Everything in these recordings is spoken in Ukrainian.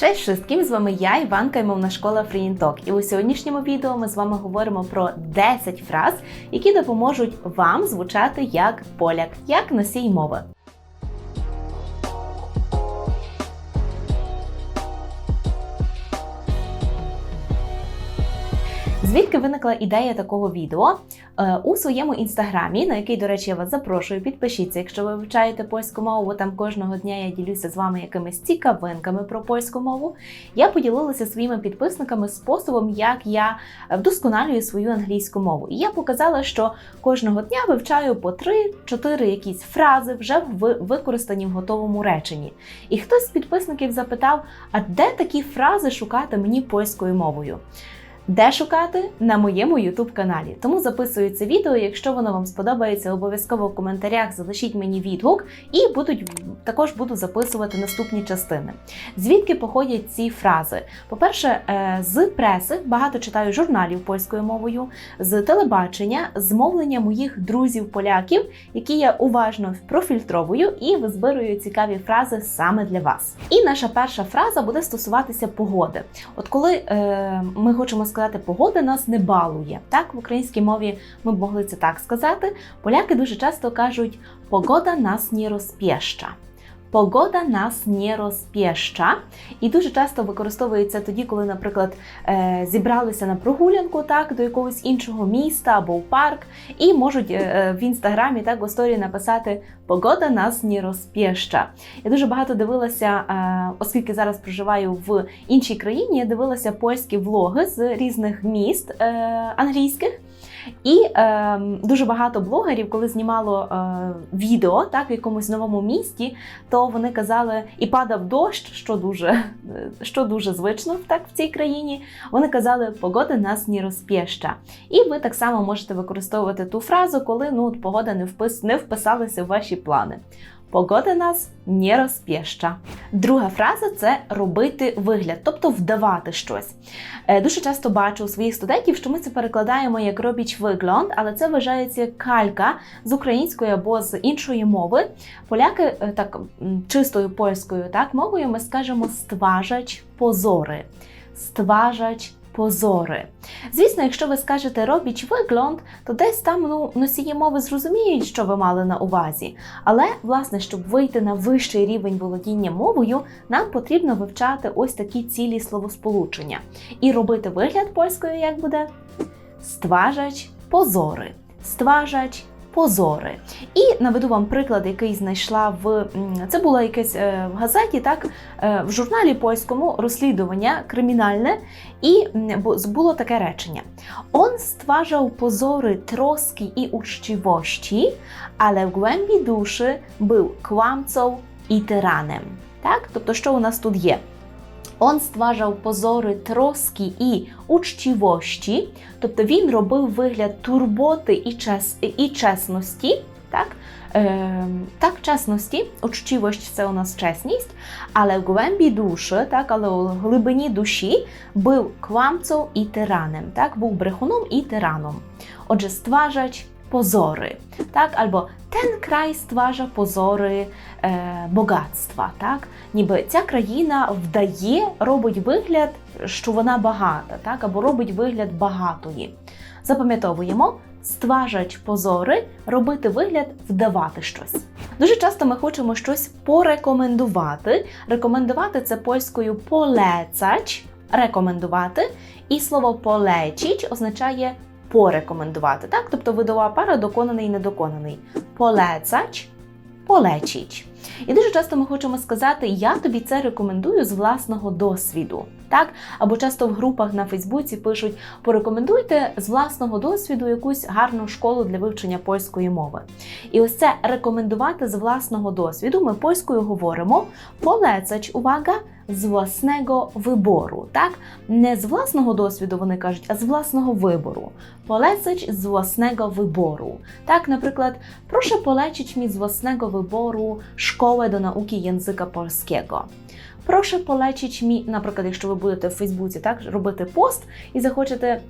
Cześć wszystkim! З вами я, Іванка і мовна школа Фрієнток. І у сьогоднішньому відео ми з вами говоримо про 10 фраз, які допоможуть вам звучати як поляк, як носій мови. Звідки виникла ідея такого відео? Е, У своєму інстаграмі, на який, до речі, я вас запрошую, підпишіться, якщо ви вивчаєте польську мову, бо там кожного дня я ділюся з вами якимись цікавинками про польську мову. Я поділилася своїми підписниками способом, як я вдосконалюю свою англійську мову. І я показала, що кожного дня вивчаю по 3-4 якісь фрази вже в використані в готовому реченні. І хтось з підписників запитав: а де такі фрази шукати мені польською мовою? Де шукати на моєму youtube каналі. Тому записую це відео. Якщо воно вам сподобається, обов'язково в коментарях залишіть мені відгук і будуть також буду записувати наступні частини. Звідки походять ці фрази? По-перше, е, з преси багато читаю журналів польською мовою, з телебачення, з мовлення моїх друзів-поляків, які я уважно профільтровую і визбирую цікаві фрази саме для вас. І наша перша фраза буде стосуватися погоди. От коли е, ми хочемо сказати, погода нас не балує. Так, в українській мові ми б могли це так сказати. Поляки дуже часто кажуть, погода нас не розпєща. Погода нас не розпєща. І дуже часто використовується тоді, коли, наприклад, е, зібралися на прогулянку так, до якогось іншого міста або в парк, і можуть е, в інстаграмі так в історії написати Погода нас не розпєща. Я дуже багато дивилася, е, оскільки зараз проживаю в іншій країні, я дивилася польські влоги з різних міст англійських. І е, дуже багато блогерів, коли знімало е, відео так в якомусь новому місті, то вони казали, і падав дощ, що дуже що дуже звично так в цій країні. Вони казали, погода нас не розпєща. І ви так само можете використовувати ту фразу, коли ну погода не впис не вписалася в ваші плани. Погода нас не розпєща. Друга фраза це робити вигляд, тобто вдавати щось. Е, дуже часто бачу у своїх студентів, що ми це перекладаємо як робіч вигляд, але це вважається калька з української або з іншої мови. Поляки е, так чистою польською так мовою ми скажемо стважач позори. Стважач позори. Звісно, якщо ви скажете робіч вигляд, то десь там ну, носії мови зрозуміють, що ви мали на увазі. Але, власне, щоб вийти на вищий рівень володіння мовою, нам потрібно вивчати ось такі цілі словосполучення. І робити вигляд польською як буде? Стважач позори. Стважач позори. І наведу вам приклад, який знайшла в це було якесь е, в газеті, так е, в журналі польському розслідування кримінальне, і було таке речення: Он stwarzał pozory troski i uczciwości, ale w głębi duszy był kłamcą i tyranem. Так? Тобто, що у нас тут є? Он stwarzał позори троски і учтівості, тобто він робив вигляд турботи і чес, і чесності. Так, е, так, чесності, учтівость це у нас чесність, але в глибі душі, так, але у глибині душі був кламцем і тираном, так, був брехуном і тираном. Отже, stwarzać pozory, tak? Albo ten kraj stwarza pozory e, богатства, так? Ніби ця країна вдає, робить вигляд, що вона багата, так? Або робить вигляд багатої. Запам'ятовуємо, створять позори, робити вигляд, вдавати щось. Дуже часто ми хочемо щось порекомендувати. Рекомендувати це польською полецач, рекомендувати. І слово полечіч означає порекомендувати. Так? Тобто видова пара доконаний і недоконаний. Полецач, полечіч. І дуже часто ми хочемо сказати, я тобі це рекомендую з власного досвіду. Так? Або часто в групах на Фейсбуці пишуть: порекомендуйте з власного досвіду якусь гарну школу для вивчення польської мови. І ось це рекомендувати з власного досвіду. Ми польською говоримо полецач, увага, з власного вибору. Так? Не з власного досвіду вони кажуть, а з власного вибору. Полецач з власного вибору. Так, наприклад, proszę polecić mi z własnego wyboru szkołę do nauki języka polskiego. Proszę polecić mi, наприклад, якщо ви будете в Фейсбуці так, робити пост і захочете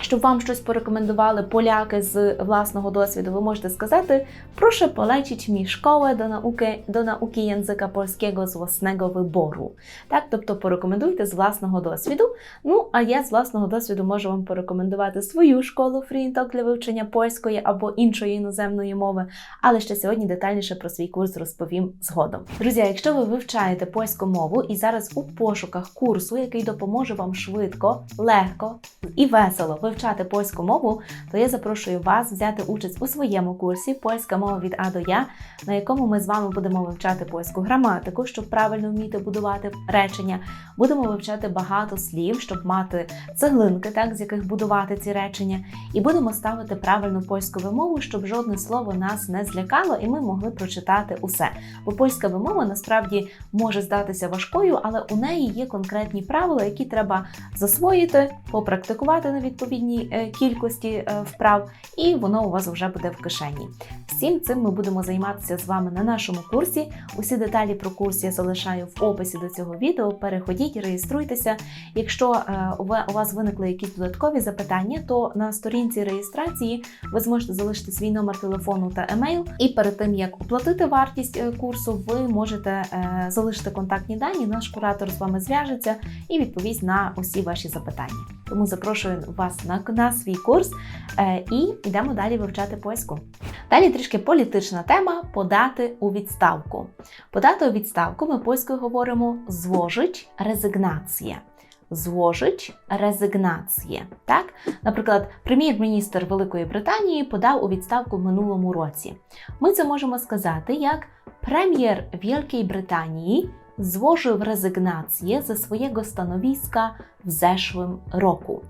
Щоб вам щось порекомендували поляки з власного досвіду, ви можете сказати: proszę polecić mi szkołę do nauki, do nauki języka polskiego z własnego wyboru. Так, тобто порекомендуйте з власного досвіду. Ну, а я з власного досвіду можу вам порекомендувати свою школу фрінток для вивчення польської або іншої іноземної мови, але ще сьогодні детальніше про свій курс розповім згодом. Друзі, якщо ви вивчаєте польську мову і зараз у пошуках курсу, який допоможе вам швидко, легко і весело вивчати польську мову, то я запрошую вас взяти участь у своєму курсі Польська мова від А до Я, на якому ми з вами будемо вивчати польську граматику, щоб правильно вміти будувати речення. Будемо вивчати багато слів, щоб мати цеглинки, так з яких будувати ці речення, і будемо ставити правильну польську вимову, щоб жодне слово нас не злякало, і ми могли прочитати усе. Бо польська вимова насправді може здатися важкою, але у неї є конкретні правила, які треба засвоїти, попрактикувати на відповідній е, кількості е, вправ, і воно у вас вже буде в кишені. Всім цим ми будемо займатися з вами на нашому курсі. Усі деталі про курс я залишаю в описі до цього відео. Переходіть, реєструйтеся. Якщо е, у вас виникли якісь додаткові запитання, то на сторінці реєстрації ви зможете залишити свій номер телефону та емейл. І перед тим як оплатити вартість курсу, ви можете залишити контактні дані. Наш куратор з вами зв'яжеться і відповість на усі ваші запитання. Тому запрошую вас на, на свій курс е, і йдемо далі вивчати польську. Далі трішки політична тема подати у відставку. Подати у відставку ми польською говоримо зложить резигнацję. Зложить резигнацję. Так? Наприклад, прем'єр-міністр Великої Британії подав у відставку в минулому році. Ми це можемо сказати як прем'єр Wielkiej Brytanii rezygnację ze swojego stanowiska w zeszłym roku.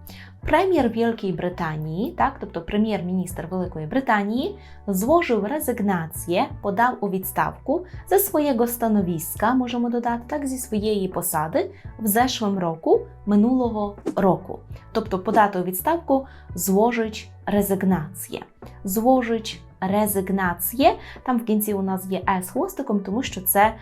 Premier Wielkiej Brytanii, tak, тобто прем'єр-міністр Великої Британії, złożył rezygnację, подав у відставку ze swojego stanowiska, можемо додати так, зі своєї посади в zeszłym roku, минулого року. Тобто подати у відставку зложить резигнацję. Зложить резигнацję. Там в кінці у нас є е з хвостиком, тому що це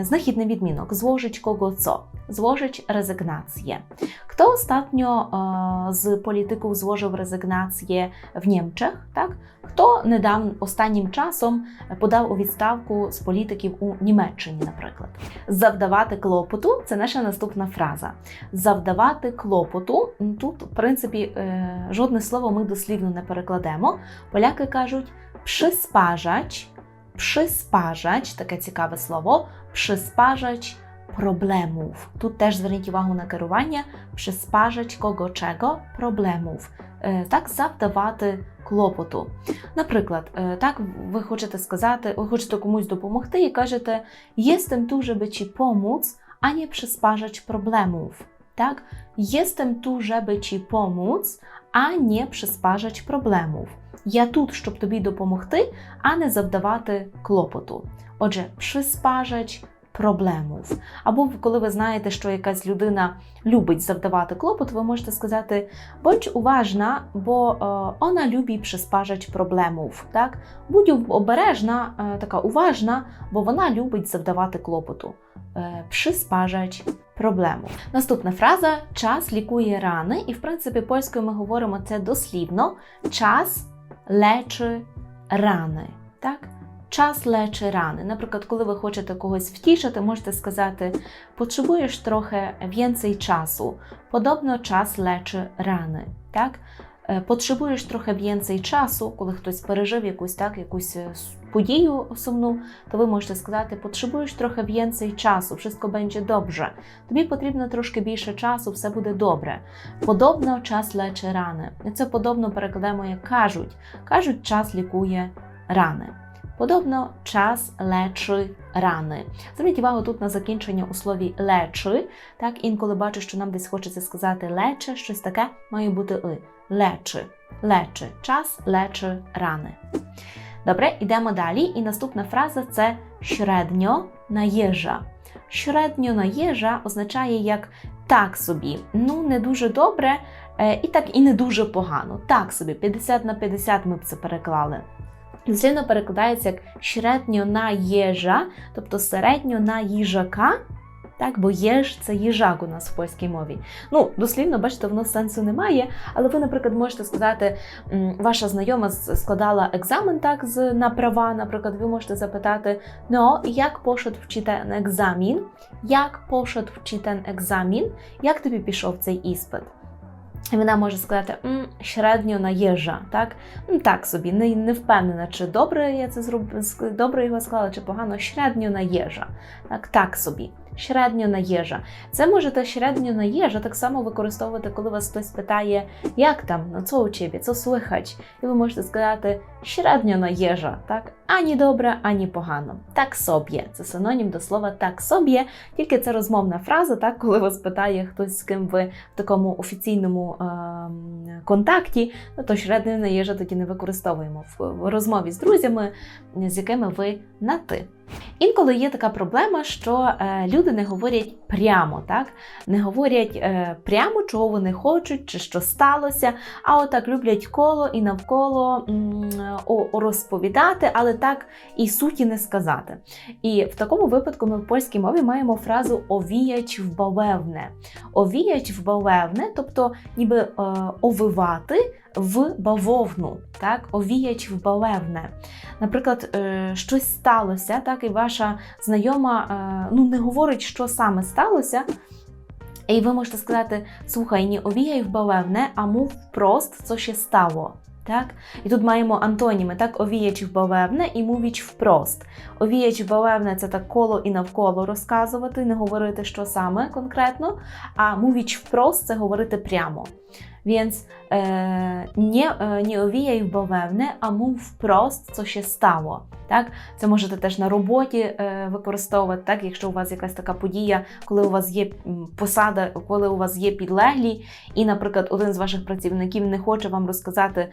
знахідний відмінок. Зложить кого co? Зложить резигнацję. Kto ostatnio e, z polityków złożył rezygnację w Niemczech? Так? Хто недавно останнім часом подав у відставку з політиків у Німеччині, наприклад? Завдавати клопоту це наша наступна фраза. Завдавати клопоту тут, в принципі, е, жодне слово ми дослівно не перекладемо. Поляки кажуть przysporzać, przysporzać, таке цікаве слово, przysporzać problemów. Тут теж зверніть увагу на керування, przysporzać кого чого проблемів. Е, Так, завдавати клопоту. Наприклад, е, так ви хочете сказати, ви хочете комусь допомогти і кажете Jestem tu, żeby ci pomóc, a nie przysparzać problemów. Tak? Jestem tu, żeby ci pomóc, a не приспажач проблемов. Я тут, щоб тобі допомогти, а не завдавати клопоту. Отже, przysporzać проблемів. Або коли ви знаєте, що якась людина любить завдавати клопот, ви можете сказати будь уважна, бо е, вона любить przysporzać проблемів. Так? Будь обережна, е, така уважна, бо вона любить завдавати клопоту. Е, przysporzać проблему. Наступна фраза час лікує рани, і в принципі польською ми говоримо це дослівно. Час лечи рани. Так? Час лечи рани. Наприклад, коли ви хочете когось втішити, можете сказати: потребуєш трохи więcej часу. Podobno час лечи рани. Так? Е, Потребуєш трохи więcej часу, коли хтось пережив якусь так, якусь е, подію сумну, то ви можете сказати: потребуєш трохи więcej часу, wszystko będzie dobrze. Тобі потрібно трошки більше часу, все буде добре. Подобно час лече рани. Це подобно перекладаємо як кажуть. Кажуть, час лікує рани. Подобно час лечи рани. Зверніть увагу тут на закінчення у слові лечи. Так, інколи бачу, що нам десь хочеться сказати лече, щось таке має бути и. Лечи. Лечи. Час лечи рани. Добре, йдемо далі. І наступна фраза це średnio наїжа. Średnio наїжа означає як так собі, ну не дуже добре, е, і так і не дуже погано. Так собі, 50 на 50 ми б це переклали. Дослівно перекладається як середньо на їжа, тобто середньо на їжака, так? Бо єж це їжак у нас в польській мові. Ну, дослівно, бачите, воно сенсу немає, але ви, наприклад, можете сказати, ваша знайома складала екзамен так з на права. Наприклад, ви можете запитати: ну, як пошед вчитен екзамін? Як пошед вчитен екзамін? Як тобі пішов цей іспит? Вона може сказати «М, середньо наїжджа, так? «М, Так собі, не, не впевнена, чи добре я це зроб... добре його склала, чи погано середньо наїжджа. Так, так собі. Середньо наїжджа. Це можете середньо наїжджа так само використовувати, коли вас хтось питає, як там, ну це у тебе, слухач. І ви можете сказати середньо наїжджа, так? Ані добре, ані погано. Так собі. Це синонім до слова так собі, тільки це розмовна фраза, так, коли вас питає хтось, з ким ви в такому офіційному ем, контакті, ну то середньо їжа тоді не використовуємо в розмові з друзями, з якими ви на ти. Інколи є така проблема, що е, люди не говорять прямо, так? не говорять е, прямо, чого вони хочуть, чи що сталося, а отак люблять коло і навколо м, о, розповідати, але так і суті не сказати. І в такому випадку ми в польській мові маємо фразу овіяч в бавевне. Овіяч в бавевне, тобто ніби е, овивати в бавовну, так? овіяч в бавевне. Наприклад, е, щось сталося, так, і ваша знайома е, ну, не говорить, що саме сталося. І ви можете сказати: слухай, не овіяй в бавевне, а мов впрост, co się stało. Так? І тут маємо антоніми, так, овіяч в бавевне і мовіч впрост. Овіяч в бавевне це так коло і навколо розказувати, не говорити, що саме конкретно, а мовіч впрост це говорити прямо. Więc e, nie, e, nie owijaj w bawełnę, a mów wprost, co się stało. Так? Це можете теж на роботі е, використовувати, так? якщо у вас якась така подія, коли у вас є посада, коли у вас є підлеглі, і, наприклад, один з ваших працівників не хоче вам розказати,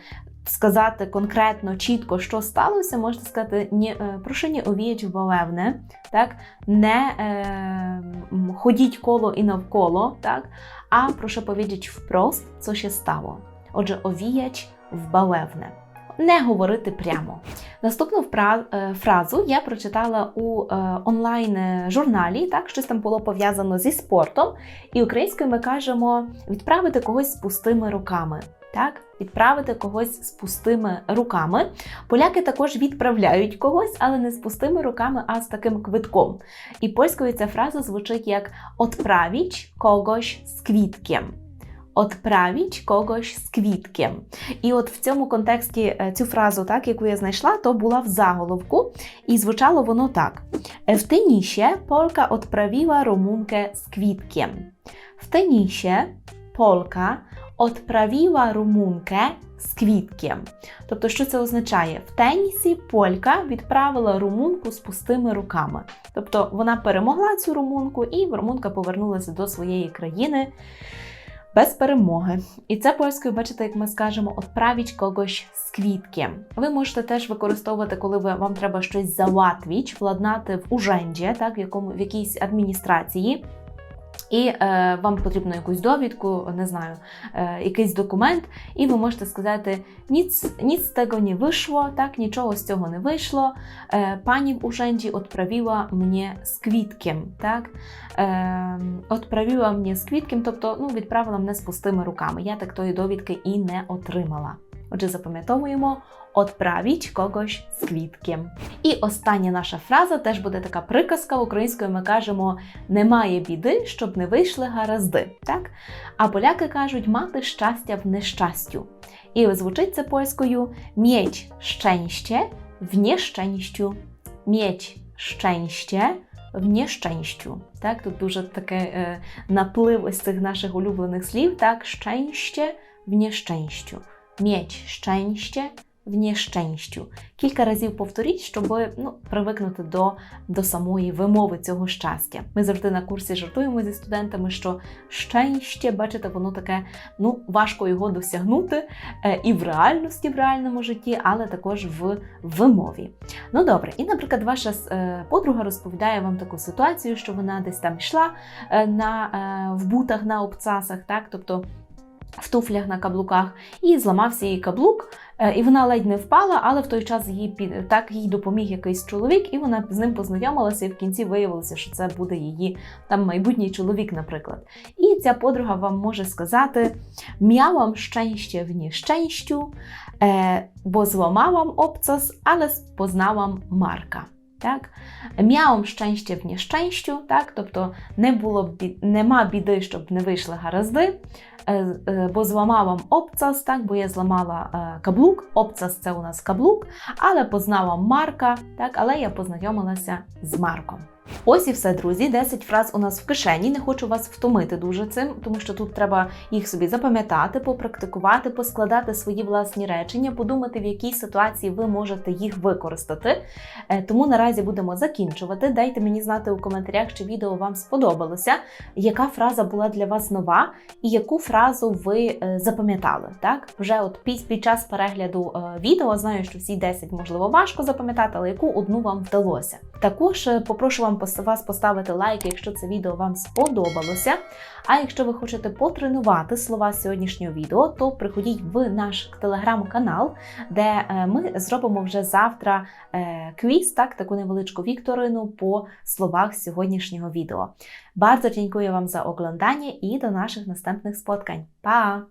сказати конкретно, чітко, що сталося, можете сказати, ні, е, прошу не овіяч в бавевне, так? не е, ходіть коло і навколо, так? a proszę powiedzieć wprost, co się stało. Отже, овіяч в бавевне. Не говорити прямо. Наступну е, фразу я прочитала у е, онлайн-журналі, так, щось там було пов'язано зі спортом. І українською ми кажемо відправити когось з пустими руками. Так, відправити когось з пустими руками. Поляки також відправляють когось, але не з пустими руками, а з таким квитком. І польською ця фраза звучить як «odprawić kogoś з квітком». Odprawić kogoś з квітком. І от в цьому контексті е, цю фразу, так, яку я знайшла, то була в заголовку, і звучало воно так: В тенісі Polka odprawiła Rumunkę z kwitkiem. W tenisie Polka odprawiła Rumunkę з квітком. Тобто, що це означає? В тенісі Полька відправила румунку з пустими руками. Тобто вона перемогла цю румунку, і румунка повернулася до своєї країни без перемоги. І це польською, бачите, як ми скажемо, «отправіть когось з квітки. Ви можете теж використовувати, коли ви, вам треба щось залатвіч, владнати в уженді, так, в, якому, в якійсь адміністрації. І е, вам потрібно якусь довідку, не знаю, е, якийсь документ, і ви можете сказати: ніц, ніц того не вийшло, так, нічого з цього не вийшло. Е, пані в уженді відправила мені з квітком. Так? Е, мені з квітком, тобто ну, відправила мене з пустими руками. Я так тої довідки і не отримала. Отже, запам'ятовуємо «отправіть когось з квітком. І остання наша фраза теж буде така приказка. Українською ми кажемо немає біди, щоб не вийшли гаразди. Так? А поляки кажуть мати щастя в нещастю. І звучить це польською mieć szczęście w nieszczęściu. Mieć szczęście в nieszczęściu. Так, тут дуже таке е, наплив ось цих наших улюблених слів. Так, щęście в nieszczęściu. Mieć szczęście в nieszczęściu. Кілька разів повторіть, щоб ну, привикнути до, до самої вимови цього щастя. Ми завжди на курсі жартуємо зі студентами, що щастя, бачите, воно таке ну, важко його досягнути е, і в реальності, в реальному житті, але також в вимові. Ну добре, і, наприклад, ваша е, подруга розповідає вам таку ситуацію, що вона десь там йшла е, на, в бутах на обцасах, так, тобто в туфлях на каблуках, і зламався її каблук. Е, І вона ледь не впала, але в той час їй під так їй допоміг якийсь чоловік, і вона з ним познайомилася, і в кінці виявилося, що це буде її там майбутній чоловік, наприклад. І ця подруга вам може сказати: szczęście w nieszczęściu, е, бо зламałam obcas, ale poznałam Марка. Так? Miałam szczęście в nieszczęściu, так? тобто не було бі... нема біди, щоб не вийшли гаразди. Е, е, Бо зламала обцас, так, бо я зламала е, каблук. Обцас це у нас каблук, але познала Марка, так, але я познайомилася з Марком. Ось і все, друзі. 10 фраз у нас в кишені. Не хочу вас втомити дуже цим, тому що тут треба їх собі запам'ятати, попрактикувати, поскладати свої власні речення, подумати, в якій ситуації ви можете їх використати. Е, Тому наразі будемо закінчувати. Дайте мені знати у коментарях, чи відео вам сподобалося, яка фраза була для вас нова, і яку фразу ви е, запам'ятали. Так, вже от під, під час перегляду е, відео знаю, що всі 10 можливо важко запам'ятати, але яку одну вам вдалося. Також попрошу вам пос- вас поставити лайк, якщо це відео вам сподобалося. А якщо ви хочете потренувати слова сьогоднішнього відео, то приходіть в наш телеграм-канал, де е, ми зробимо вже завтра е, квіз, так, таку невеличку вікторину по словах сьогоднішнього відео. Bardzo dziękuję Wam za oglądanie i do naszych następnych spotkań. Pa!